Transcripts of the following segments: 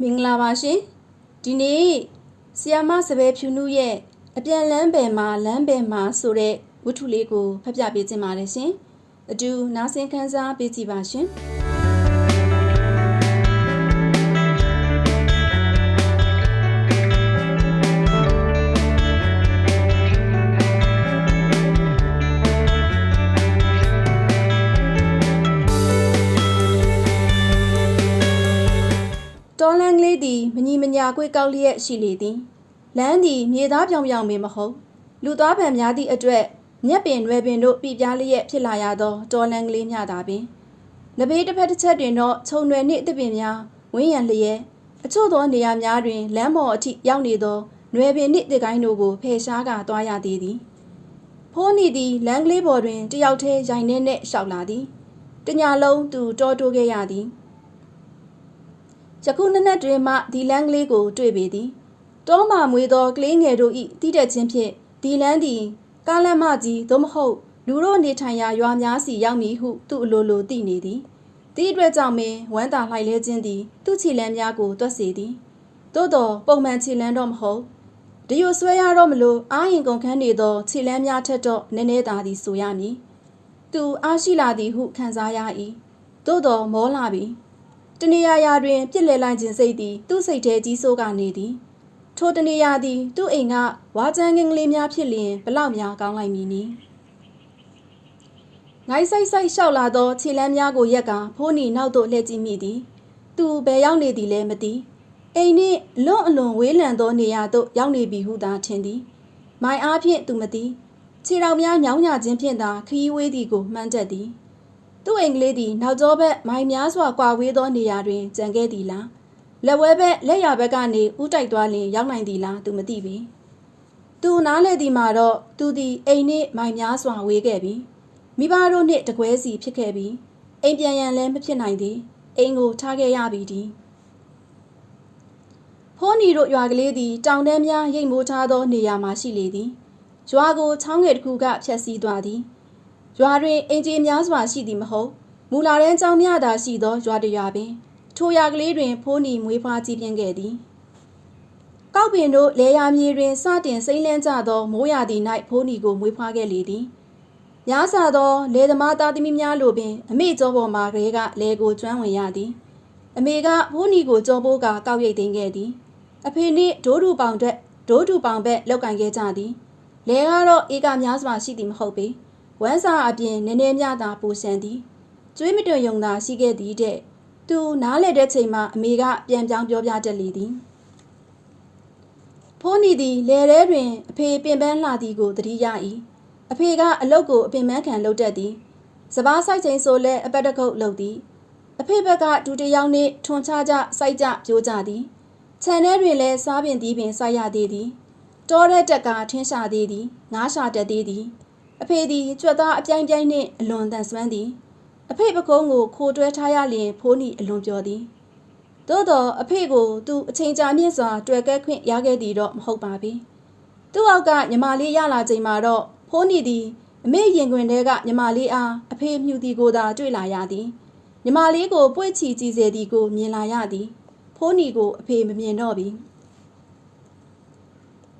မင်္ဂလာပါရှင်ဒီနေ့ဆီယာမစပယ်ဖြူနုရဲ့အပြန်လန်းပယ်မှာလမ်းပယ်မှာဆိုတဲ့ဝတ္ထုလေးကိုဖတ်ပြပေးခြင်းပါတယ်ရှင်အတူနားဆင်ခန်းစားပေးကြည့်ပါရှင် လန်ကလေးသည်မညီမညာကွေးကောက်လျက်ရှိလေသည်လမ်းသည်မြေသားပြောင်ပြောင်ပင်မဟုတ်လူသားဗံများသည့်အတွက်မြက်ပင်ရွယ်ပင်တို့ပြပြလျက်ဖြစ်လာရသောတော်လန်ကလေးများသာပင်နဘေးတစ်ဖက်တစ်ချက်တွင်တော့ခြုံရွယ်နှင့်အသစ်ပင်များဝင်းရံလျက်အချို့သောနေရာများတွင်လမ်းပေါ်အထိရောက်နေသောရွယ်ပင်နှင့်တစ်ကိုင်းတို့ကိုဖယ်ရှားကာသွားရသေးသည်ဖိုးနီသည်လမ်းကလေးပေါ်တွင်တယောက်တည်းရိုင်နေနဲ့ရှောက်လာသည်တညာလုံးသူတော်တိုးခဲ့ရသည် ယခုနက်နက်တွင်မှဒီလန်းကလေးကိုတွေ့ပေသည်တောမှမွေသောကလေးငယ်တို့၏တိတက်ခြင်းဖြင့်ဒီလန်းသည်ကားလမ်းမကြီးသို့မဟုတ်လူတို့နေထိုင်ရာရွာများစီရောက်မည်ဟုသူ့အလိုလိုသိနေသည်ဒီအတွက်ကြောင့်ပင်ဝမ်းသာလှိုက်လဲခြင်းသည်သူ့ခြေလမ်းများကိုတွက်စေသည်သို့သောပုံမှန်ခြေလမ်းတော့မဟုတ်ဒီလိုဆွဲရတော့မလို့အာရင်ကုန်ခန်းနေသောခြေလမ်းများထက်တော့နည်းနည်းသာသည်ဆိုရမည်သူအားရှိလာသည်ဟုခံစားရ၏သို့သောမောလာပြီ တနေရာရာတွင်ပြစ်လဲလိုက်ခြင်းစိတ်သည်သူ့စိတ်ထဲကြီးစိုးကနေသည်ထိုတနေရာသည်သူ့အိမ်ကဝါချမ်းကင်းကလေးများဖြစ်လျင်ဘလောက်များကောင်းလိုက်မည်နည်းငိုင်းဆိုင်ဆိုင်လျှောက်လာသောခြေလမ်းများကိုရက်ကဖိုးနီနောက်သို့လှည့်ကြည့်မိသည်သူဘယ်ရောက်နေသည်လဲမသိအိမ်နှင့်လွန်အလွန်ဝေးလံသောနေရာသို့ရောက်နေပြီဟုသာထင်သည်မိုင်အားဖြင့်သူမသိခြေတော်များညောင်းညခြင်းဖြင့်သာခီးဝေးသည်ကိုမှန်းတတ်သည် သူ့အိမ်ကလေးသည်နောက်ကျောဘက်မိုင်များစွာကွာဝေးသောနေရာတွင်ကျန်ခဲ့သည်လားလက်ဝဲဘက်လက်ရဘက်ကနေဥတိုက်သွားလျင်ရောက်နိုင်သည်လားသူမသိပေသူနားလေသည်မှာတော့သူသည်အိမ်နှင့်မိုင်များစွာဝေးခဲ့ပြီမိဘတို့နှင့်တကွဲစီဖြစ်ခဲ့ပြီအိမ်ပြန်ရန်လည်းမဖြစ်နိုင်သည်အိမ်ကိုထားခဲ့ရပြီဒီဖိုးနီတို့ရွာကလေးသည်တောင်တန်းများရိတ်မိုးထားသောနေရာမှာရှိလေသည်ရွာကိုချောင်းငယ်တစ်ခုကဖျက်ဆီးသွားသည် ရွာတွင်အင်ဂျီများစွာရှိသည်မဟုတ်မူလာတန်းကျောင်းများသာရှိသောရွာတစ်ရွာပင်ထိုရွာကလေးတွင်ဖိုးနီမွေးဖွားကြီးပြင်းခဲ့သည်ကောက်ပင်တို့လေယာမြေတွင်စတင်စိမ့်လန်းကြသောမိုးရာသီ၌ဖိုးနီကိုမွေးဖွားခဲ့လေသည်များစွာသောလေသမားသားသမီးများလိုပင်အမေကျောပေါ်မှာကလေးကလေကိုကျွမ်းဝင်ရသည်အမေကဖိုးနီကိုကြောပိုးကကောက်ရိတ်သိမ်းခဲ့သည်အဖေနှင့်ဒိုးတူပေါင်တဲ့ဒိုးတူပေါင်ဘက်လောက်ကင်ခဲ့ကြသည်လေကတော့အေကများစွာရှိသည်မဟုတ်ပေ ဝမ်းစာအပြင်နည်းနည်းများသာပူရှန်သည်ကျွေးမတွင်ယုံသာရှိခဲ့သည်တဲ့သူနားလေတဲ့ချိန်မှာအမေကပြန်ပြောင်းပြောပြတတ်လေသည်ဖိုးနီသည်လေထဲတွင်အဖေပင်ပန်းလှသည်ကိုသတိရ၏အဖေကအလုတ်ကိုအပင်ပန်းခံလုပ်တတ်သည်စပားဆိုင်ချိန်ဆိုလဲအပတ်တကုတ်လုပ်သည်အဖေဘက်ကဒူတယောက်နှင့်ထွန်ချကြစိုက်ကြပြိုးကြသည်ခြံထဲတွင်လည်းစားပင်သီးပင်စိုက်ရသေးသည်တောတဲ့တက်ကထင်းရှာသေးသည်ငားရှာတတ်သေးသည် အဖေသည်ကြွက်သားအပြိုင်ပြိုင်နှင့်အလွန်တန်ဆွမ်းသည်အဖေပကုံးကိုခိုတွဲထားရလျင်ဖိုးနီအလွန်ပြောသည်သို့တော့အဖေကိုသူအချိန်ကြာမြင့်စွာတွေ့ကဲခွင့်ရခဲ့သည်တော့မဟုတ်ပါဘူးသူ့အောက်ကညီမလေးရလာချိန်မှာတော့ဖိုးနီသည်အမေရင်ခွင်ထဲကညီမလေးအားအဖေမြူသည်ကိုသာတွေ့လာရသည်ညီမလေးကိုပွေ့ချီကြည့်စေသည်ကိုမြင်လာရသည်ဖိုးနီကိုအဖေမမြင်တော့ပြီ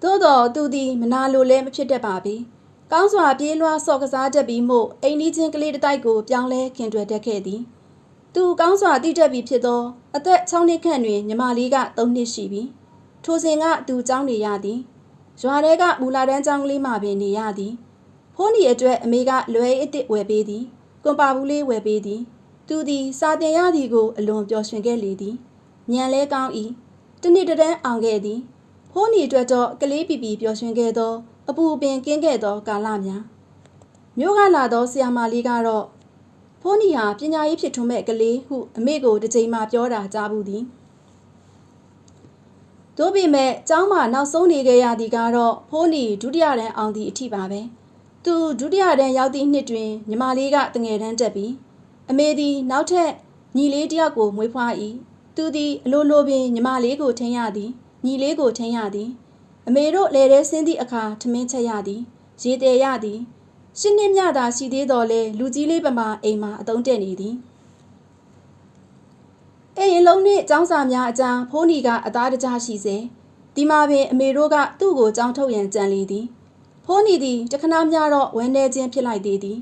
သို့တော့သူသည်မနာလိုလဲမဖြစ်တတ်ပါဘူး။ ကောင်းစွာပြေးလွှားဆော့ကစားတတ်ပြီးမို့အိမ်နီးချင်းကလေးတစ်တိုက်ကိုပြောင်းလဲခင်တွယ်တတ်ခဲ့သည်။သူကောင်းစွာတည်တတ်ပြီးဖြစ်သောအသက်6နှစ်ခန့်တွင်ညီမလေးက3နှစ်ရှိပြီ။ထိုစဉ်ကသူကျောင်းနေရသည်။ရွာထဲကမူလာတန်းကျောင်းကလေးမှပင်နေရသည်။ဖိုးနီအတွက်အမေကလွယ်အစ်စ်ဝယ်ပေးသည်။ကွန်ပါဘူးလေးဝယ်ပေးသည်။သူသည်စာတင်ရသည်ကိုအလွန်ပျော်ရွှင်ခဲ့လေသည်။ညံလဲကောင်း၏။တနေ့တည်းအောင်ခဲ့သည်။ဖိုးနီအတွက်တော့ကလေးပီပီပျော်ရွှင်ခဲ့သော အပူပင်ကင်းခဲ့သောကာလများမြို့ကလာသောဆီယာမာလေးကတော့ဖိုးနီဟာပညာရေးဖြစ်ထွန်းမဲ့ကလေးဟုအမေကိုတစ်ချိန်မှပြောတာကြားဘူးသည်တို့ပေမဲ့ကျောင်းမှာနောက်ဆုံးနေခဲ့ရသည်ကတော့ဖိုးနီဒုတိယတန်းအောင်သည့်အထိပါပဲသူဒုတိယတန်းရောက်သည့်နှစ်တွင်ညီမလေးကတငယ်တန်းတက်ပြီးအမေသည်နောက်ထပ်ညီလေးတယောက်ကိုမွေးဖွား၏သူသည်အလိုလိုပင်ညီမလေးကိုထင်ရသည်ညီလေးကိုထင်းရသည် အမေတို့လေထဲဆင်းသည့်အခါထမင်းချက်ရသည်ရေတည်ရသည်ရှင်းနှင်းမြသာရှိသေးတော်လဲလူကြီးလေးပမာအိမ်မှာအတုံးတက်နေသည်အိမ်အလုံးနှင့်ចောင်းစာများအကြံဖိုးနီကအသားတကြရှိစေဒီမှာပင်အမေတို့ကသူ့ကိုចောင်းထုတ်ရန်ကြံလေသည်ဖိုးနီသည်တခဏများတော့ဝန်းနေခြင်းဖြစ်လိုက်သေးသည်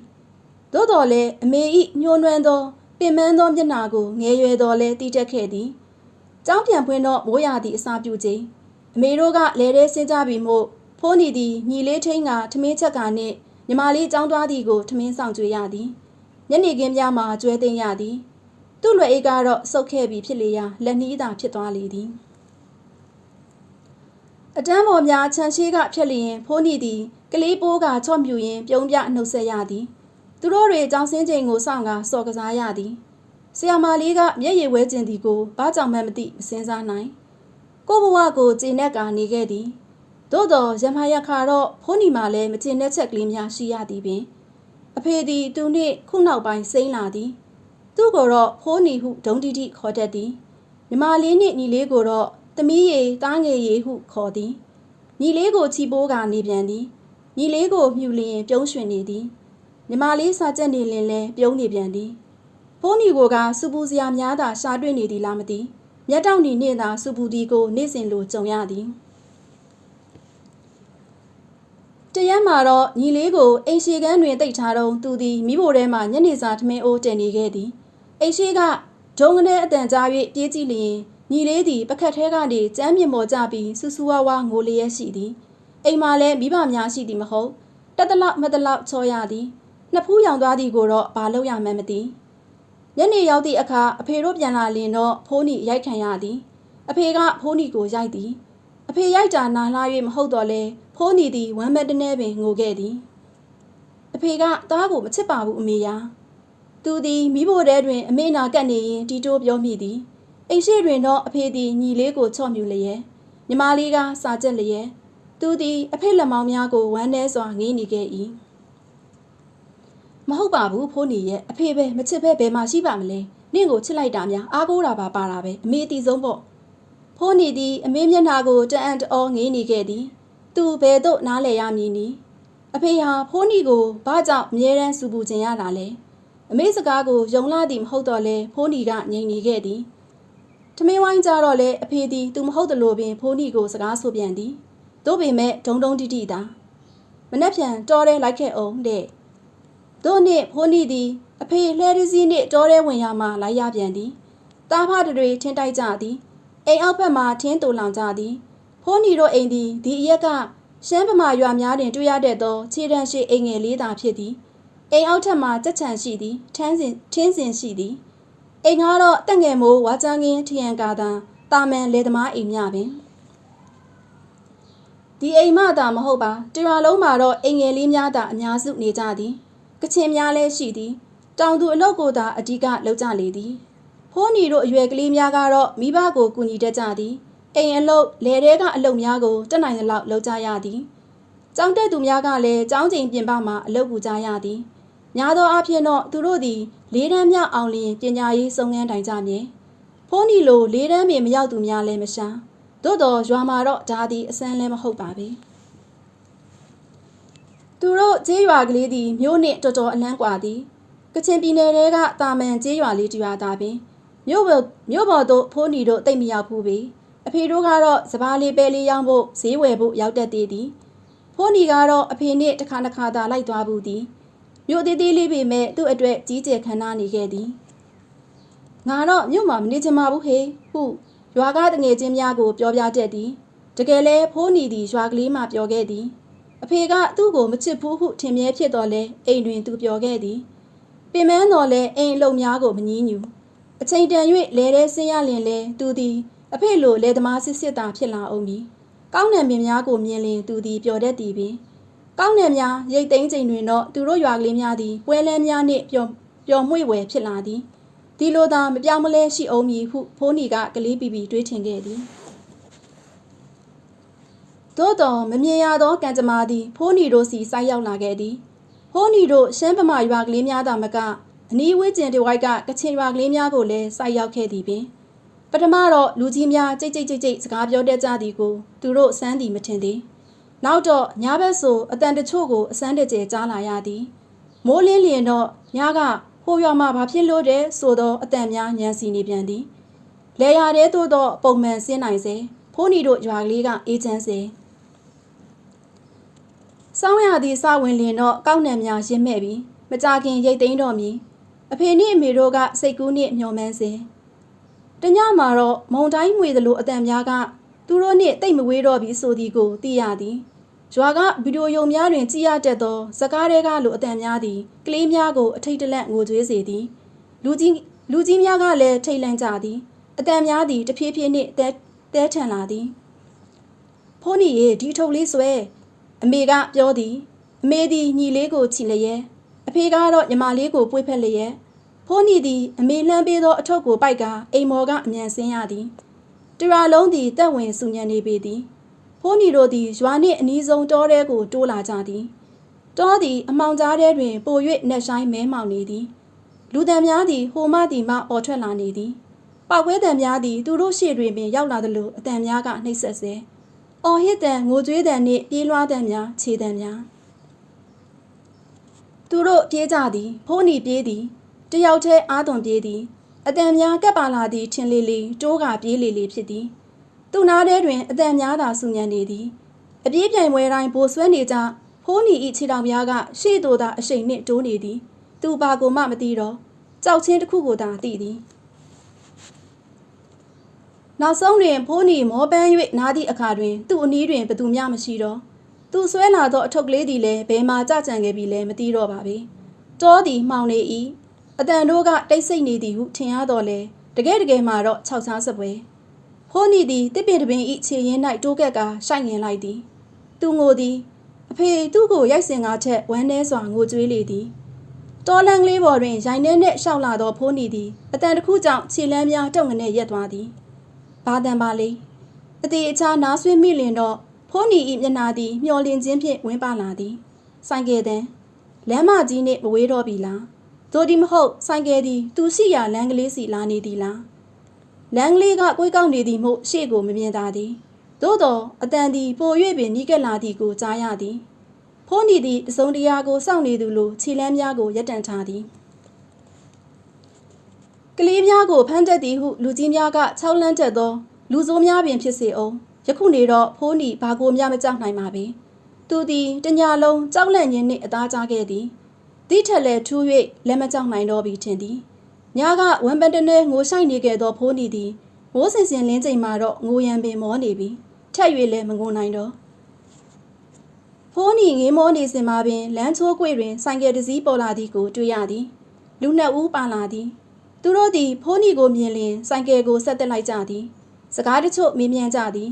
သို့တော်လည်းအမေဤညှိုးနွမ်းသောပင်မန်းသောမျက်နှာကိုငယ်ရွယ်တော်လဲတီးတက်ခဲ့သည်။ကြောင်းပြန်ဖွင့်တော့မိုးရာသည့်အစာပြူခြင်း အမေတို့ကလဲတဲ့ဆင်းကြပြီမို့ဖိုးနီသည်ညီလေးထင်းကထမင်းချက်ကနှင့်ညီမလေးចောင်းသွားသည်ကိုထမင်းဆောင်ကြွေရသည်ညနေခင်းများမှာကျွဲသိမ်းရသည်သူ့လွယ်အိတ်ကတော့စုပ်ခဲ့ပြီးဖြစ်လေရာလက်နှီးသာဖြစ်သွားလေသည်အတန်းပေါ်များခြံရှိကဖြက်လျင်ဖိုးနီသည်ကလေးပိုးကချော့မြူရင်ပြုံးပြနှုတ်ဆက်ရသည်သူတို့တွေကြောင်စင်းချိန်ကိုစောင့်ကစော်ကစားရသည်ဆရာမလေးကမျက်ရည်ဝဲကျင်သည်ကိုဘာကြောင့်မှမသိမစင်စားနိုင် ကိုဘဝကိုကျေနပ်ကနေခဲ့သည်သို့တော်ရမရခါတော့ဖိုးနီမှာလည်းမကျေနပ်ချက်ကလေးများရှိရသည်ပင်အဖေသည်သူနှင့်ခုနောက်ပိုင်းစိမ့်လာသည် သူ့ကိုတော့ဖိုးနီဟုဒုံတီတီခေါ်တတ်သည်မြမလေးနှင့်ညီလေးကိုတော့သမီးရီတားငယ်ရီဟုခေါ်သည်ညီလေးကိုချီပိုးကနေပြန်သည်ညီလေးကိုမြူလျင်ပြုံးရွှင်နေသည်မြမလေးစာကြက်နေလင်လဲပြုံးနေပြန်သည်ဖိုးနီကိုကစူပူစရာများသာရှာတွေ့နေသည်လားမသိ မျက်တောင်နီနှင့်သာစူပူဒီကိုနေ့စဉ်လိုကြုံရသည်တရက်မှာတော့ညီလေးကိုအိမ်ရှိကန်းတွင်တိတ်ထားတော့သူသည်မိဖို့ထဲမှညနေစာထမင်းအိုးတင်နေခဲ့သည်အိမ်ရှိကဒုံငနဲ့အတန်ကြား၍ပြေးကြည့်လျင်ညီလေးသည်ပကတ်ထဲကနေကျမ်းမြေပေါ်ကျပြီးဆူဆူဝါဝါငိုလျက်ရှိသည်အိမ်မှာလည်းမိဘများရှိသည်မဟုတ်တက်တလောက်မတလောက်ချောရသည်နှစ်ဖူးရောင်သွားသည်ကိုတော့ဘာလို့ရမှန်းမသိ ညနေရောက်သည့်အခါအဖေတို့ပြန်လာလင်တော့ဖိုးနီရိုက်ခံရသည် အဖေကဖိုးနီကိုရိုက်သည် အဖေရိုက်တာနာလာ၍မဟုတ်တော့လဲဖိုးနီသည်ဝမ်းမက်တနေပင်ငိုခဲ့သည်အဖေကသားကိုမချစ်ပါဘူးအမေယာသူသည်မိဖို့တဲတွင် အမေနာကပ်နေရင်တီတိုးပြောမိသည်အိမ်ရှိတွင်တော့အဖေသည်ညီလေးကိုချော့မြူလျက်ညီမလေးကစာကြက်လျက်သူသည်အဖေလက်မောင်းများကိုဝမ်းနဲစွာငေးနေခဲ့၏ မဟုတ်ပါဘူးဖိုးနေရဲ့အဖေပဲမချစ်ပဲဘယ်မှာရှိပါမလဲနင့်ကိုချစ်လိုက်တာများအားကိုးတာပါပါတာပဲအမေအတီဆုံးပေါ့ဖိုးနေသည်အမေမျက်နှာကိုတအံ့တောငေးနေခဲ့သည်သူဘယ်သို့နားလဲရမည်နီအဖေဟာဖိုးနီကိုဘာကြောင့်အမြဲတမ်းစူပူခြင်းရတာလဲအမေစကားကိုယုံလာသည်မဟုတ်တော့လဲဖိုးနီကငြိမ်နေခဲ့သည်ထမင်းဝိုင်းကြတော့လဲအဖေသည်သူမဟုတ်တယ်လို့ပင်ဖိုးနီကိုစကားဆိုပြန်သည်တို့ပေမဲ့ဒုံဒုံတိတိသာမနှက်ပြန်တော်ရဲလိုက်ခဲ့အောင်တဲ့ တို့နှင့်ဖိုးနီသည်အဖေလှဲရစီနှင့်တော်ရဲဝင်ရမှလိုက်ရပြန်သည်တားဖတွေထင်းတိုက်ကြသည်အိမ်အောက်ဘက်မှထင်းတူလောင်ကြသည်ဖိုးနီတို့အိမ်သည်ဒီအရက်ကရှမ်းဗမာရွာများတွင်တွေ့ရတဲ့သောခြေတန်းရှိအိမ်ငယ်လေးသာဖြစ်သည်အိမ်အောက်ထပ်မှာကြက်ချံရှိသည်ထန်းစင်ထင်းစင်ရှိသည်အိမ်ကားတော့တက်ငယ်မိုးဝါချန်းကင်းထရန်ကာသာတာမန်လေသမားအိမ်မြပင်ဒီအိမ်မသာမဟုတ်ပါတရွာလုံးမှာတော့အိမ်ငယ်လေးများသာအများစုနေကြသည် ကချင်များလည်းရှိသည်တောင်သူအလုတ်ကိုသာအဓိကလောက်ကြလေသည်ဖိုးနီတို့အရွယ်ကလေးများကတော့မိဘကိုကူညီတတ်ကြသည်အိမ်အလုတ်လယ်ထဲကအလုတ်များကိုတက်နိုင်သလောက်လုပ်ကြရသည်ကျောင်းတက်သူများကလည်းကျောင်းချိန်ပြင်ပမှာအလုပ်ပူကြရသည်များသောအားဖြင့်တော့သူတို့သည်လေးတန်းမြောက်အောင်လျင်ပညာရေးစုံငန်းတိုင်ကြမည်ဖိုးနီလိုလေးတန်းပင်မရောက်သူများလည်းမရှာသို့တော်ရွာမှာတော့ဒါသည်အစမ်းလည်းမဟုတ်ပါပဲ သူတို့ကျေးရွာကလေးသည်မြို့နှင့်တော်တော်အလန့်ကွာသည်ကချင်ပြည်နယ်တဲကတာမန်ကျေးရွာလေးတစ်ရွာသာပင်မြို့ပေါ်မြို့ပေါ်သို့ဖိုးနီတို့တိတ်မရောက်ဘူးပေအဖေတို့ကတော့စပားလေးပဲလေးရောင်းဖို့ဈေးဝယ်ဖို့ရောက်တတ်သေးသည်ဖိုးနီကတော့အဖေနှင့်တစ်ခါတစ်ခါသာလိုက်သွားဘူးသည်မြို့သေးသေးလေးပေမဲ့သူ့အတွက်ကြီးကျယ်ခမ်းနားနေခဲ့သည်ငါတော့မြို့မှာမနေချင်ပါဘူးဟေးဟုရွာကတငယ်ချင်းများကိုပြောပြတတ်သည်တကယ်လဲဖိုးနီသည်ရွာကလေးမှာပြောခဲ့သည် အဖေကသူ့ကိုမချစ်ဘူးဟုထင်မြဲဖြစ်တော်လဲအိမ်တွင်သူပြောခဲ့သည်ပင်မန်းတော်လဲအိမ်အလုံးများကိုမငီးညူအချိန်တန်၍လဲတဲ့ဆင်းရလင်လဲသူသည်အဖေလိုလဲသမားစစ်စစ်တာဖြစ်လာအောင်မည်ကောင်းနံပင်များကိုမြင်လင်သူသည်ပျော်တတ်သည်ပင်ကောင်းနံများရိတ်သိမ်းချိန်တွင်တော့သူတို့ရွာကလေးများသည်ပွဲလန်းများနှင့်ပျော်ပျော်မွေ့ဝယ်ဖြစ်လာသည်ဒီလိုသာမပြောင်းမလဲရှိအောင်မည်ဟုဖိုးနီကကလေးပီပီတွေးထင်ခဲ့သည် သို့တော်မမြင်ရသောကံကြမ္မာသည်ဖိုးနီတို့စီဆိုက်ရောက်လာခဲ့သည်ဖိုးနီတို့ရှမ်းဗမာရွာကလေးများသာမကအနီးဝေးကျင်တဝိုက်ကကချင်ရွာကလေးများကိုလည်းဆိုက်ရောက်ခဲ့သည်ပင်ပထမတော့လူကြီးများကြိတ်ကြိတ်ကြိတ်ကြိတ်စကားပြောတတ်ကြသည်ကိုသူတို့စမ်းသည်မထင်သေးနောက်တော့ညဘက်ဆိုအတန်တချို့ကိုအစမ်းတကျကြားလာရသည်မိုးလင်းလျင်တော့ညကဟိုရွာမှာဘာဖြစ်လို့တဲ့ဆိုတော့အတန်များညံစီနေပြန်သည်လေယာတဲသို့သောပုံမှန်ဆင်းနိုင်စေဖိုးနီတို့ရွာကလေးကအေးချမ်းစေ စောင်းရသည့်စဝင်လင်တော့ကောက်နံများရင့်မဲ့ပြီးမကြခင်ရိတ်သိမ်းတော်မူအဖေနှင့်အမေတို့ကစိတ်ကူးနှင့်မျှော်မှန်းစေတညမှာတော့မုံတိုင်းငွေသလိုအတန်များကသူတို့နှင့်တိတ်မဝေးတော့ပြီဆိုသည်ကိုသိရသည်ရွာကဗီဒီယိုယုံများတွင်ကြည်ရတတ်သောစကားတွေကလိုအတန်များသည်ကလေးများကိုအထိတ်တလန့်ငိုကြွေးစေသည်လူကြီးလူကြီးများကလည်းထိတ်လန့်ကြသည်အတန်များသည်တဖြည်းဖြည်းနှင့်တဲတဲထန်လာသည်ဖိုးနီရေဒီထုတ်လေးဆွဲ အမေကပြောသည်အမေသည်ညီလေးကိုချီလျက်အဖေကတော့ညီမလေးကိုပွေးဖက်လျက်ဖိုးနီသည်အမေလှမ်းပေးသောအထုပ်ကိုပိုက်ကအိမ်မော်ကအမြန်ဆင်းရသည်တရာလုံးသည်တက်ဝင်စုညံနေပေသည်ဖိုးနီတို့သည်ရွာနှင့်အနီးဆုံးတောထဲကိုတိုးလာကြသည်တောသည်အမောင်ကြားထဲတွင်ပို၍နှက်ဆိုင်မဲမောင်နေသည်လူတံများသည်ဟိုမှသည်မှအော်ထွက်လာနေသည်ပောက်ကွဲတံများသည်သူတို့ရှေ့တွင်ပင်ရောက်လာသလိုအတံများကနှိပ်စက်စေ အော်ဟစ်တံငိုကြွေးတံနှင့်ပြေးလွှားတံများခြေတံများသူတို့ပြေးကြသည်ဖိုးနီပြေးသည်တယောက်တည်းအားသွန်ပြေးသည်အတံများကပ်ပါလာသည့်ထင်လေးလေးတိုးကပြေးလေးလေးဖြစ်သည်သူနာထဲတွင်အတံများသာဆူညံနေသည်အပြေးပြိုင်ပွဲတိုင်းဘိုဆွဲနေကြဖိုးနီဤခြေတော်များကရှေ့သို့သာအရှိန်နှင့်တိုးနေသည် သူဘာကိုမှမသိတော့ကြောက်ချင်းတစ်ခုကိုသာသိသည် နောက်ဆုံးတွင်ဖိုးနီမောပန်း၍နားသည့်အခါတွင် သူ့အနီးတွင်ဘသူမျှမရှိတော့သူဆွဲလာသောအထုပ်ကလေးသည်လည်းဘယ်မှကြကြံခဲ့ပြီလဲမသိတော့ပါပဲတောသည်မှောင်နေ၏အတန်တို့ကတိတ်ဆိတ်နေသည်ဟုထင်ရတော့လေတကယ်တကယ်မှတော့ခြောက်ခြားစပွဲဖိုးနီသည်တစ်ပင်တပင်ဤခြေရင်း၌တိုးကက်ကရှိုက်ငင်လိုက်သည်သူငိုသည်အဖေသူ့ကိုရိုက်စင်ကားထက်ဝမ်းနည်းစွာငိုကြွေးလေသည်တော်လန်ကလေးပေါ်တွင်ရိုင်နှဲနှင့်ရှောက်လာသောဖိုးနီသည်အတန်တစ်ခုကြောင့်ခြေလမ်းများတုံငနဲ့ရက်သွားသည် ဘာတန်ပါလေအသေးအချာနားဆွေးမိလင်တော့ဖိုးနီ၏မျက်နာသည်မျောလင်းခြင်းဖြင့်ဝင်ပါလာသည်ဆိုင်ကယ်တန်လမ်းမကြီးနှင့်မဝေးတော့ပြီလားတို့ဒီမဟုတ်ဆိုင်ကယ်သည်သူရှိရာလမ်းကလေးစီလာနေသည်လားလမ်းကလေးကကိုယ်ကောက်နေသည်မို့ရှေ့ကိုမမြင်သာသည်သို့တော့အတန်သည်ပို၍ပင်နီးကပ်လာသည်ကိုကြားရသည်ဖိုးနီသည်တစုံတရာကိုစောင့်နေသူလိုခြေလမ်းများကိုရပ်တန့်ထားသည် ကလေးများကိုဖမ်းတတ်သည်ဟုလူကြီးများက၆လန်းတက်သော လူဆိုးများပင်ဖြစ်စေအောင်ယခုနေတော့ဖိုးနီဘာကိုများမကြောက်နိုင်ပါပေသူသည်တညာလုံးကြောက်လန့်ခြင်းနှင့်အသားကြားခဲ့သည်တိထက်လည်းထူး၍လက်မကြောက်နိုင်တော့ပြီထင်သည်ညကဝမ်ပန်တနဲငိုဆိုင်နေခဲ့သောဖိုးနီသည်မိုးစင်စင်လင်းချိန်မှာတော့ငိုရံပင်မောနေပြီထက်၍လည်းမငိုနိုင်တော့ဖိုးနီငေးမောနေစဉ်မှာပင်လမ်းချိုးကွေတွင်ဆိုင်ကယ်တစ်စီးပေါ်လာသည်ကိုတွေ့ရသည်လူနှစ်ဦးပါလာသည် သူတို့သည်ဖိုးနီကိုမြင်လျင်ဆိုင်ကယ်ကိုဆက်တက်လိုက်ကြသည်စကားတချို့မေးမြန်းကြသည်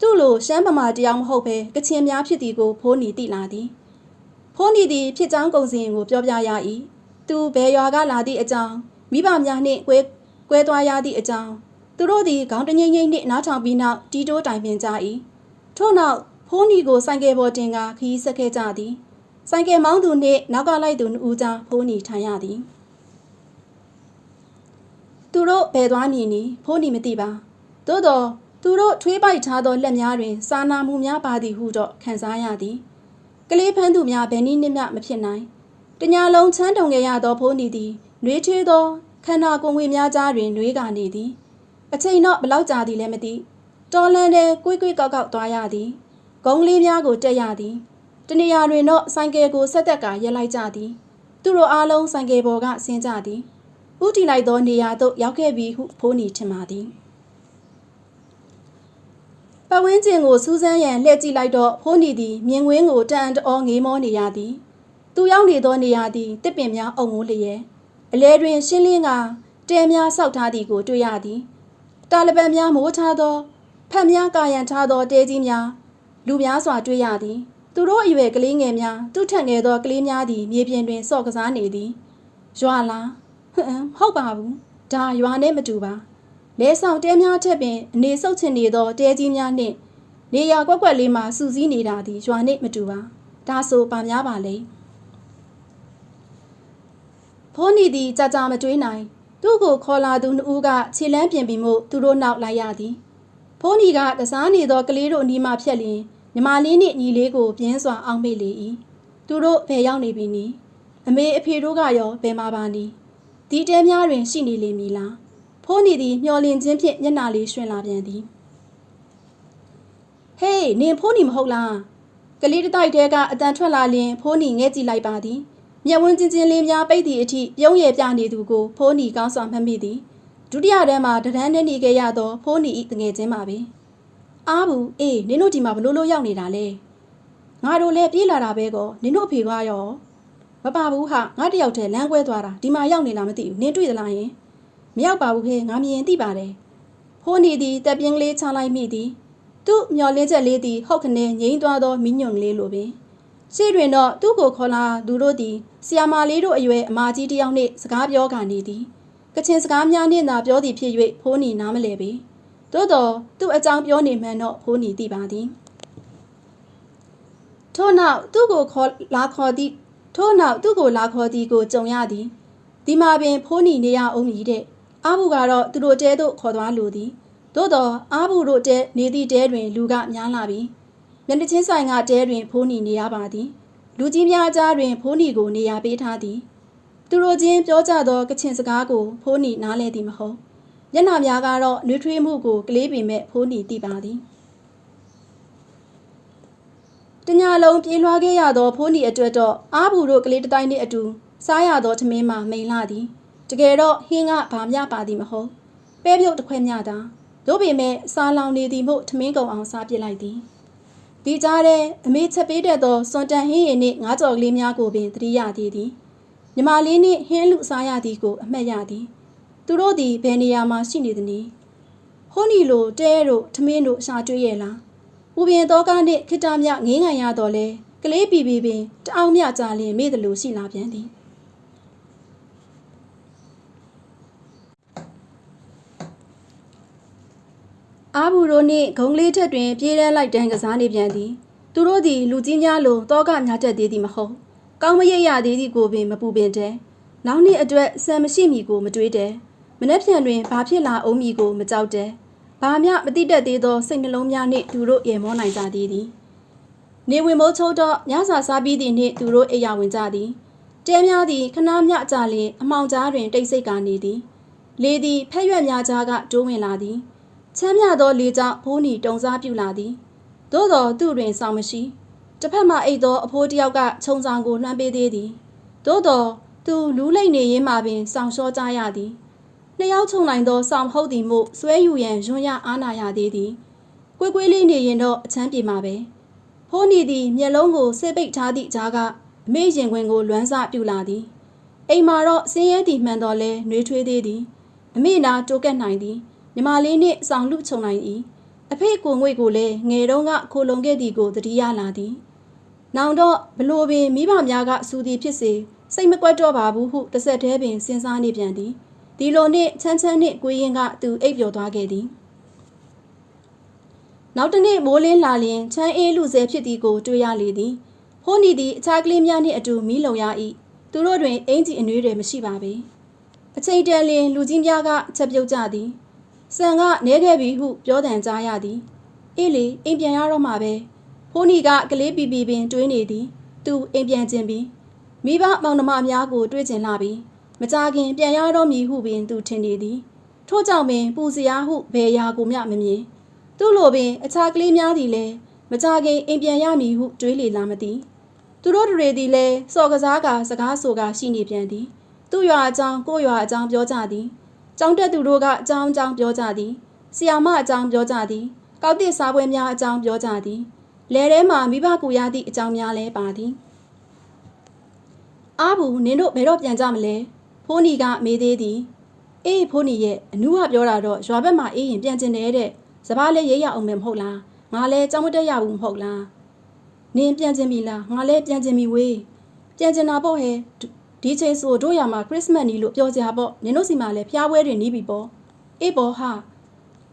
သူ့လိုရှမ်းဗမာတယောက်မဟုတ်ဘဲကချင်များဖြစ်သည်ကိုဖိုးနီသိလာသည်ဖိုးနီသည်ဖြစ်ကြောင်းကုံစင်ကိုပြောပြရ၏သူဘယ်ရွာကလာသည့်အကြောင်းမိဘများနှင့်ကွဲကွဲသွားရသည့်အကြောင်းသူတို့သည်ခေါင်းတငိမ့်ငိမ့်နှင့်နားထောင်ပြီးနောက်တီတိုးတိုင်ပင်ကြ၏ထို့နောက်ဖိုးနီကိုဆိုင်ကယ်ပေါ်တင်ကခီးဆက်ခဲ့ကြသည်ဆိုင်ကယ်မောင်းသူနှင့်နောက်ကလိုက်သူနှစ်ဦးကြားဖိုးနီထိုင်ရသည် သူတို့ဘယ်သွားမည်နည်းဖိုးနီမသိပါသို့တော့သူတို့ထွေးပိုက်ထားသောလက်များတွင် စာနာမှုများပါသည်ဟုတော့ခံစားရသည်ကလေးဖန်းသူများဘယ်နည်းနှင့်မျှမဖြစ်နိုင်တညာလုံးချမ်းတုံခဲ့ရသောဖိုးနီသည်နှွေးထွေးသောခန္ဓာကိုယ်ငွေများကြားတွင်နှွေးကနေသည်အချိန်တော့ဘလောက်ကြာသည်လည်းမသိတော်လန်တဲ့ကွေးကွေးကောက်ကောက်သွားရသည်ဂုံးလေးများကိုတက်ရသည်တနေရာတွင်တော့ဆိုင်ကယ်ကိုဆက်သက်ကရက်လိုက်ကြသည် သူတို့အားလုံးဆိုင်ကယ်ပေါ်ကဆင်းကြသည် ဥတီလိုက်သောနေရာသို့ရောက်ခဲ့ပြီဟုဖိုးနီထင်ပါသည်ပတ်ဝန်းကျင်ကိုစူးစမ်းရန်လှည့်ကြည့်လိုက်တော့ဖိုးနီသည်မြင်ကွင်းကိုတန်တောငေးမောနေရသည်သူရောက်နေသောနေရာသည်တစ်ပင်များအုံမိုးလျက်အလဲတွင် ရှင်းလင်းကတဲများဆောက်ထားသည်ကိုတွေ့ရသည်တာလပန်များမိုးထားသောဖက်များကာယံထားသောတဲကြီးများလူများစွာတွေ့ရသည် သူတို့အရွယ်ကလေးငယ်များသူ့ထက်ငယ်သောကလေးများသည်မြေပြင်တွင်စော့ကစားနေသည်ရွာလား ဟမ်ဟုတ်ပါဘူးဒါရွာနဲ့မတူပါလဲဆောင်တဲများထက်ပင်အနေဆုပ်ချင်နေသောတဲကြီးများနှင့်နေရာကွက်ကွက်လေးမှာစူးစီးနေတာသည်ရွာနှင့်မတူပါဒါဆိုပါများပါလေဖိုးနီသည်ကြာကြာမတွေးနိုင် သူ့ကိုခေါ်လာသူနှစ်ဦးကခြေလမ်းပြင်ပြီးမှသူတို့နောက်လိုက်ရသည်ဖိုးနီကကစားနေသောကလေးတို့အနီးမှဖြက်လျင်ညီမလေးနှင့်ညီလေးကိုပြင်းစွာအောင်းမေ့လေ၏သူတို့ဘယ်ရောက်နေပြီနည်းအမေအဖေတို့ကရောဘယ်မှာပါနည်း ဒီတဲများတွင်ရှိနေလိမ့်မည်လားဖိုးနီသည်မျောလင့်ခြင်းဖြင့်မျက်နှာလေးရွှင်လာပြန်သည်ဟေးနင်ဖိုးနီမဟုတ်လားကလေးတစ်တိုက်တဲကအတန်ထွက်လာလျင်ဖိုးနီငဲ့ကြည့်လိုက်ပါသည်မျက်ဝန်းချင်းချင်းလေးများပိတ်သည့်အထိပြုံးရပြနေသူကိုဖိုးနီကောင်းစွာမှတ်မိသည်ဒုတိယတန်းမှာတရန်းနဲ့နေခဲ့ရသောဖိုးနီ၏တငယ်ချင်းပါပဲအားဘူးအေးနင်တို့ဒီမှာဘလို့လို့ရောက်နေတာလဲငါတို့လည်းပြေးလာတာပဲကောနင်တို့အဖေကရော မပါဘူးဟာငါတယောက်တည်းလမ်းကွဲသွားတာဒီမှာရောက်နေလားမသိဘူးနင်တွေ့သလားယင်မရောက်ပါဘူးခေငါမြင်သိပါတယ်ဖိုးနီသည်တက်ပြင်းကလေးချလိုက်မိသည်သူ့မျော်လင်းချက်လေးသည်ဟုတ်ခနဲ့ငိမ့်သွားသောမိညွန့်လေးလိုပင်ရှေ့တွင်တော့သူ့ကိုခေါ်လာသူတို့သည်ဆီယာမာလေးတို့အရွယ်အမကြီးတစ်ယောက်နှင့်စကားပြောကနေသည်ကချင်စကားများနှင့်သာပြောသည်ဖြစ်၍ဖိုးနီနားမလဲပေသို့တော့သူ့အကြောင်းပြောနေမှန်တော့ဖိုးနီသိပါသည်ထို့နောက်သူ့ကိုခေါ်လာခေါ်သည့် ထို့နောက်သူ့ကိုလာခေါ်သည်ကိုကြုံရသည်ဒီမှာပင်ဖိုးနီနေရအောင်မည်တဲ့အားဘူးကတော့သူတို့တဲသို့ခေါ်သွားလိုသည်သို့တော့အားဘူးတို့တဲနေသည့်တဲတွင် လူကများလာပြီမျက်နှာချင်းဆိုင်ကတဲတွင်ဖိုးနီနေရပါသည်လူကြီးများကြားတွင်ဖိုးနီကိုနေရာပေးထားသည်သူတို့ချင်းပြောကြသောကချင်စကားကိုဖိုးနီနားလဲသည်မဟုတ်မျက်နှာများကတော့နှွေးထွေးမှုကိုကလေးပင်မဲ့ဖိုးနီသိပါသည် တညာလုံးပြေးလွှားခဲ့ရသောဖိုးနီအတွက်တော့အားဘူးတို့ကလေးတစ်တိုင်းနှင့်အတူစားရသောထမင်းမှမိန်လာသည်တကယ်တော့ဟင်းကဗာမျှပါသည်မဟုတ်ပဲပြုတ်တစ်ခွက်မျှသာတို့ပေမဲ့စားလောင်နေသည်မို့ထမင်းကုံအောင်စားပစ်လိုက်သည်ဒီကြားထဲအမေချက်ပေးတဲ့သောစွန်တန်ဟင်းရည်နှင့်ငါးကြော်ကလေးများကိုပင်သတိရသေးသည်မြမလေးနှင့်ဟင်းလူစားရသည်ကိုအမှတ်ရသည် သူတို့သည်ဘယ်နေရာမှာရှိနေသနည်းဟိုနီလိုတဲတို့ထမင်းတို့ရှာတွေ့ရဲ့လား ဥပင်တော့ကားနှင့်ခိတ္တမြငင်းငံရတော့လဲကလေးပီပီပင်တအောင်မြကြလင်မေ့တယ်လို့ရှိလာပြန်သည်အာဘူတို့နှင့်ဂုံလေးထက်တွင် ပြေးရန်လိုက်တန်းကစားနေပြန်သည်သူတို့သည်လူကြီးများလိုတောကများတတ်သေးသည်မဟုတ်ကောင်းမရိပ်ရသေးသည်ကိုပင်မပူပင်တဲ့နောက်နှစ်အတွက်ဆံမရှိမီကိုမတွေးတဲ့မနှက်ဖြန်တွင်ဘာဖြစ်လာအောင်မီကိုမကြောက်တဲ့ ဘာမျှမတိတတ်သေးသောစိတ်နှလုံးများနှင့်သူတို့ရေမောနိုင်ကြသေးသည်နေဝင်မိုးချုပ်တော့ညစာစားပြီးသည့်နှင့်သူတို့အိယာဝင်ကြသည်တဲများသည်ခဏမျှကြလျင်အမောင်ကြားတွင်တိတ်ဆိတ်ကနေသည်လေသည်ဖက်ရွက်များကြားကတိုးဝင်လာသည်ချမ်းမြသောလေကြောင့်ဘိုးနီတုံစားပြူလာသည်သို့တော်သူ့တွင်ဆောင်မရှိတစ်ဖက်မှအိတ်သောအဖိုးတစ်ယောက်ကခြုံဆောင်ကိုလွှမ်းပေးသေးသည်သို့တော်သူလူးလိမ့်နေရင်းမှပင်ဆောင်လျှောကြရသည် နှစ်ယောက်ချုံနိုင်သောဆောင်ဟုတ်သည်မို့ဆွဲယူရန်ယွန်းရအားနာရသေးသည်ကွေးကွေးလေးနေရင်တော့အချမ်းပြေမှာပဲဖိုးနီသည်မျက်လုံးကိုဆေးပိတ်ထားသည့်ကြားကအမေရင်ခွင်ကိုလွမ်းစပြူလာသည်အိမ်မှာတော့ဆင်းရဲသည်မှန်တော်လဲနှွေးထွေးသေးသည်အမေနာတိုးကက်နိုင်သည်မြမလေးနှင့်ဆောင်လူချုံနိုင်၏အဖေကိုငွေကိုလည်းငယ်တုန်းကခိုလုံခဲ့သည်ကိုတတိယလာသည်နောင်တော့ဘလို့ပင်မိဘများကစူသည်ဖြစ်စေစိတ်မကွက်တော့ပါဘူးဟုတစ်ဆက်တည်းပင်စဉ်းစားနေပြန်သည် ဒီလိုနှင့်ချမ်းချမ်းနှင့်ကိုရင်ကသူအိပ်ပျော်သွားခဲ့သည်နောက်တစ်နေ့မိုးလင်းလာလျင်ချမ်းအေးလူဆဲဖြစ်သည်ကိုတွေ့ရလေသည်ဟိုးနီသည်အခြားကလေးများနှင့်အတူမီးလုံရ၏သူတို့တွင်အင်ကြီးအနှွေးတွေမရှိပါပေအချိန်တန်လျင်လူကြီးများကချက်ပြုတ်ကြသည်ဆန်ကနေခဲ့ပြီဟုပြောတန်ကြားရသည်အေးလေအိမ်ပြန်ရတော့မှာပဲဖိုးနီကကလေးပီပီပင်တွေးနေသည် သူအိမ်ပြန်ခြင်းပြီးမိဘမောင်နှမများကိုတွေးကျင်လာပြီး မကြခင်ပြန်ရတော့မည်ဟုပင်သူထင်နေသည်ထို့ကြောင့်ပင်ပူစရာဟုဘယ်ရာကိုမျှမမြင်သူ့လိုပင်အခြားကလေးများသည်လည်းမကြခင်အိမ်ပြန်ရမည်ဟုတွေးလေလာမသည်သူတို့တွေသည်လည်းစော်ကစားကစကားဆိုကရှိနေပြန်သည်သူ့ရွာအကြောင်းကိုရွာအကြောင်းပြောကြသည်ကျောင်းတက်သူတို့ကအကြောင်းအကြောင်းပြောကြသည်ဆီယာမအကြောင်းပြောကြသည်ကောက်တစ်စားပွဲများအကြောင်းပြောကြသည်လဲထဲမှာမိဘကူရသည့်အကြောင်းများလဲပါသည်အားဘူးနင်တို့ဘယ်တော့ပြန်ကြမလဲ ဖိုးနီကမေးသေးသည်အေးဖိုးနီရဲ့အနူးကပြောတာတော့ရွာဘက်မှာအေးရင်ပြန်ကျင်တယ်တဲ့စပားလေးရေးရအောင်မယ်မဟုတ်လားငါလဲကြောင်းမတက်ရဘူးမဟုတ်လားနင်ပြန်ကျင်ပြီလားငါလဲပြန်ကျင်ပြီဝေးပြန်ကျင်တာပေါ့ဟဲ့ဒီချိန်ဆိုတို့ရမှာခရစ်စမတ်နီလို့ပြောကြပေါ့နင်တို့စီမှာလည်းဖျားပွဲတွေနီးပြီပေါ့အေးပေါ်ဟာ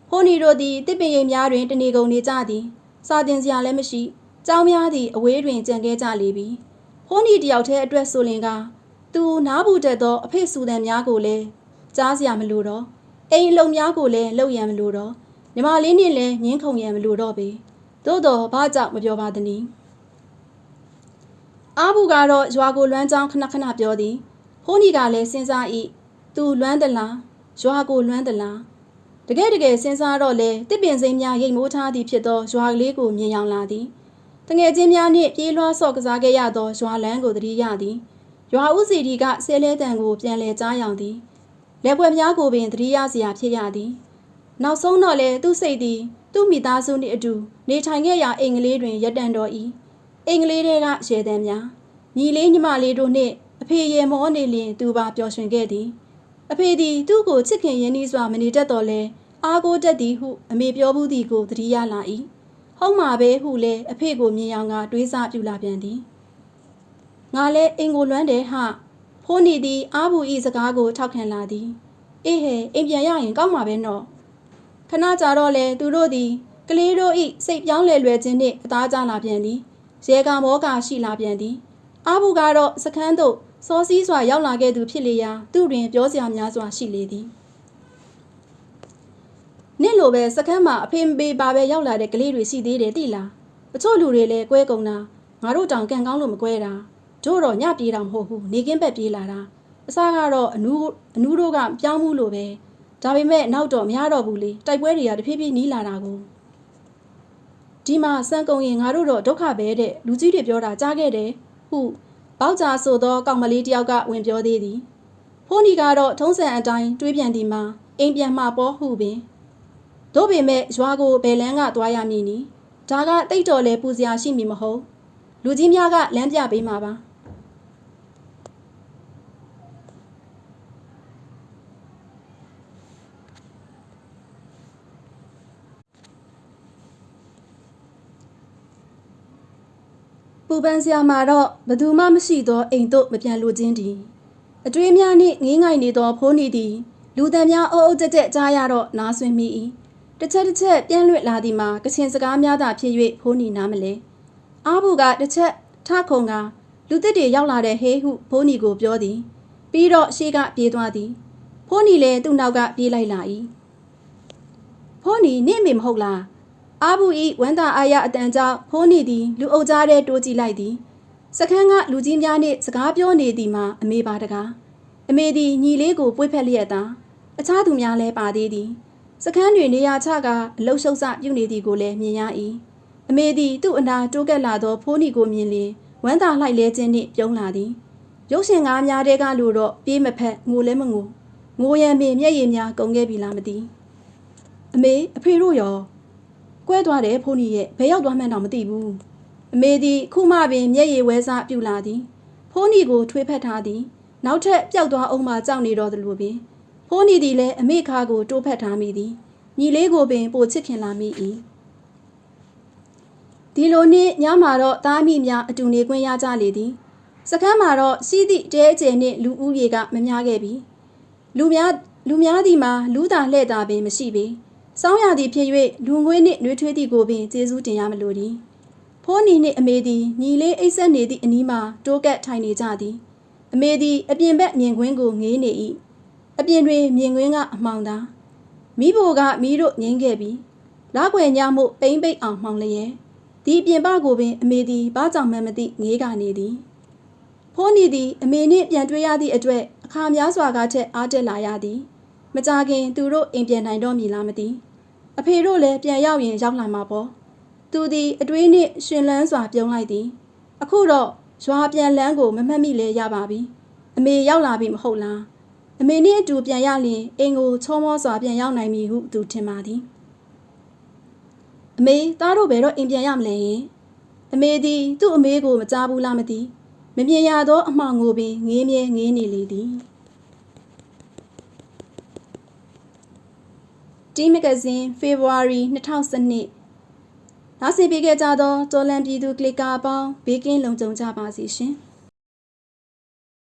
ဟိုနီတို့သည်တစ်ပင်ရိမ်များတွင်တနေကုန်နေကြသည်စာတင်စရာလည်းမရှိကျောင်းများသည်အဝေးတွင်ကြံခဲ့ကြလေပြီဟိုနီတယောက်တည်းအတွက်ဆိုလင်က သူနားဘူးတတ်သောအဖေဆူတန်များကိုလည်းကြားစရာမလိုတော့အိမ်လုံများကိုလည်းလှုပ်ရန်မလိုတော့ညီမလေးနဲ့လည်းငင်းခုန်ရန်မလိုတော့ပေသို့တော်ဘာကြောင့်မပြောပါသနည်းအားဘူးကတော့ရွာကိုလွမ်းကြောင်းခဏခဏပြောသည်ဟိုးနီကလည်းစဉ်းစား၏သူလွမ်းသလားရွာကိုလွမ်းသလားတကယ်တကယ်စဉ်းစားတော့လေတစ်ပင်စိမ်းများရိတ်မိုးထားသည်ဖြစ်သောရွာကလေးကိုမြင်ရောက်လာသည်တငယ်ချင်းများနှင့်ပြေးလွှားဆော့ကစားခဲ့ရသောရွာလန်းကိုသတိရသည် ရွာဦးစီဒီကဆဲလဲတံကိုပြန်လဲကြားရောင်သည်လက်ွက်များကိုပင်သတိရစရာဖြစ်ရသည် နောက်ဆုံးတော့လေသူ့စိတ်သည် သူ့မိသားစုနှင့်အတူ နေထိုင်ခဲ့ရာအိမ်ကလေးတွင်ရပ်တန့်တော်၏အိမ်ကလေးတွေကရှယ်တံများညီလေးညီမလေးတို့နှင့်အဖေရေမောနေလျင်သူပါပျော်ရွှင်ခဲ့သည် အဖေသည်သူ့ကိုချစ်ခင်ရင်းနှီးစွာမနေတတ်တော့လဲအားကိုးတတ်သည်ဟုအမေပြောဘူးသည်ကိုသတိရလာ၏ဟုတ်မှာပဲဟုလဲအဖေကိုမြင်အောင်ကတွေးဆပြူလာပြန်သည် ငါလဲအင်ကိုလွမ်းတယ်ဟဖိုးနေသည်အားဘူးဤစကားကိုထောက်ခံလာသည်အေးဟဲအိမ်ပြန်ရရင်ကောက်မှာပဲနော်ခဏကြာတော့လဲသူတို့သည်ကလေးတို့ဤစိတ်ပြောင်းလဲလွယ်ခြင်းနှင့်အသားကျလာပြန်သည်ရဲကမောကရှိလာပြန်သည်အားဘူးကတော့စခန်းသို့စောစည်းစွာရောက်လာခဲ့သူဖြစ်လေရာသူတွင်ပြောစရာများစွာရှိလေသည်နင့်လိုပဲစခန်းမှာအဖေမပေးပါပဲရောက်လာတဲ့ကလေးတွေရှိသေးတယ်သိလားတချို့လူတွေလည်းကွဲကုန်တာငါတို့တောင်ကန်ကောင်းလို့မကွဲတာ တို့တော့ညပြေးတာမဟုတ်ဘူးနေကင်းဘက်ပြေးလာတာအစားကတော့အနူးအနူးတို့ကပြောင်းမှုလို့ပဲဒါပေမဲ့နောက်တော့မရတော့ဘူးလေတိုက်ပွဲတွေကတဖြည်းဖြည်းနီးလာတာကိုဒီမှာစံကုံရင်ငါတို့တော့ဒုက္ခပဲတဲ့လူကြီးတွေပြောတာကြားခဲ့တယ်ဟုပေါက်ကြဆိုသောကောင်မလေးတယောက်ကဝင်ပြောသေးသည်ဖိုးနီကတော့ထုံးစံအတိုင်းတွေးပြန်သည်မှာအိမ်ပြန်မှပေါ်ဟုပင်တို့ပေမဲ့ရွာကိုဘယ်လန်းကသွားရမည်နီဒါကတိတ်တော်လဲပူစရာရှိမည်မဟုတ်လူကြီးများကလမ်းပြပေးမှာပါ ပူပန်းစရာမှာတော့ဘသူမှမရှိသောအိမ်တို့မပြန်လိုခြင်းတည်အတွေးများနှင့်ငင်းငိုင်နေသောဖိုးနေသည်လူတန်များအုပ်အုပ်ကြက်ကြက်ကြားရတော့နားဆွင့်မိ၏တစ်ချက်တစ်ချက်ပြန့်လွင့်လာသည်မှာကချင်စကားများသာဖြစ်၍ဖိုးနေနားမလဲအားဘူးကတစ်ချက်ထခုံကလူသစ်တွေရောက်လာတဲ့ဟေးဟုဖိုးနီကိုပြောသည် ပြီးတော့ရှေးကပြေးသွားသည်ဖိုးနီလည်းသူ့နောက်ကပြေးလိုက်လာ၏ဖိုးနီနင့်မေမဟုတ်လား အာဘူးဤဝမ်းသာအားရအတန်ကြောင့်ဖိုးနီသည်လူအုပ်ကြားထဲတိုးကြည့်လိုက်သည်စခန်းကလူကြီးများနှင့်စကားပြောနေသည်မှာအမေပါတကားအမေသည်ညီလေးကိုပွေ့ဖက်လျက်သာအခြားသူများလည်းပါသေးသည်စခန်းတွင်နေရာချကအလုရှုပ်စပြုနေသည်ကိုလည်းမြင်ရ၏အမေသည်သူ့အနာတိုးကက်လာသောဖိုးနီကိုမြင်လျင်ဝမ်းသာလှိုက်လဲခြင်းနှင့်ပြုံးလာသည်ရုပ်ရှင်ကားများတဲကလိုတော့ပြေးမဖက်ငိုလဲမငိုငိုရံပင်မျက်ရည်များကုန်ခဲ့ပြီလားမသိအမေအဖေတို့ရော ကွဲသွားတယ်ဖိုးနီရဲ့ဘယ်ရောက်သွားမှန်းတော့မသိဘူးအမေသည်ခုမှပင်မျက်ရည်ဝဲစားပြူလာသည်ဖိုးနီကိုထွေးဖက်ထားသည်နောက်ထပ်ပျောက်သွားအောင်မှကြောက်နေတော့သလိုပင်ဖိုးနီသည်လည်းအမေခါကိုတိုးဖက်ထားမိသည်ညီလေးကိုပင်ပိုချစ်ခင်လာမိ၏ဒီလိုနှင့်ညမှာတော့သားမိများအတူနေခွင့်ရကြလေသည်စကမ်းမှာတော့စီးသည့်တဲကျဲနှင့်လူဦးရေကမများခဲ့ပြီလူများလူများသည်မှာလူသာလှဲ့တာပင်မရှိပေ စောင်းရသည်ဖြစ်၍လူငွေနှင့်နှွေးထွေးသည့်ကိုပင်ကျေးဇူးတင်ရမလိုသည်ဖိုးနီနှင့်အမေသည်ညီလေးအိတ်ဆက်နေသည့်အနီးမှာတိုးကပ်ထိုင်နေကြသည်အမေသည်အပြင်ဘက်မြင်ကွင်းကိုငေးနေ၏အပြင်တွင်မြင်ကွင်းကအမှောင်သာမိဘကမိတို့ငင်းခဲ့ပြီးလာွယ်ညမှုပိမ့်ပိတ်အောင်မှောင်လျက်ဒီပြင်ပကိုပင်အမေသည်ဘာကြောင့်မှမသိငေးကနေသည်ဖိုးနီသည်အမေနှင့်ပြန်တွေ့ရသည့်အတွက်အခါများစွာကထက်အားတက်လာရသည် မကြခင်သူတို့အိမ်ပြန်နိုင်တော့မည်လားမသိအဖေတို့လည်းပြန်ရောက်ရင်ရောက်လာမှာပေါ့သူသည်အတွေးနှင့်ရှင်လန်းစွာပြုံးလိုက်သည် အခုတော့ရွာပြန်လန်းကိုမမှတ်မိလဲရပါပြီအမေရောက်လာပြီမဟုတ်လားအမေနှင့်အတူပြန်ရလျင်အင်ကိုချောမောစွာပြန်ရောက်နိုင်မည်ဟုသူထင်ပါသည်အမေသားတို့ဘယ်တော့အိမ်ပြန်ရမလဲယင်အမေသည်သူ့အမေကိုမကြားဘူးလားမသိမမြင်ရသောအမှောင်ကိုပင်ငေးမြဲငေးနေလေသည် ဒီမဂဇင်းဖေဖော်ဝါရီ2012နားဆင်ပေးခဲ့ကြသောတော်လန်ပြည်သူကလစ်ကာအပေါင်းဘေးကင်းလုံခြုံကြပါစေရှင်။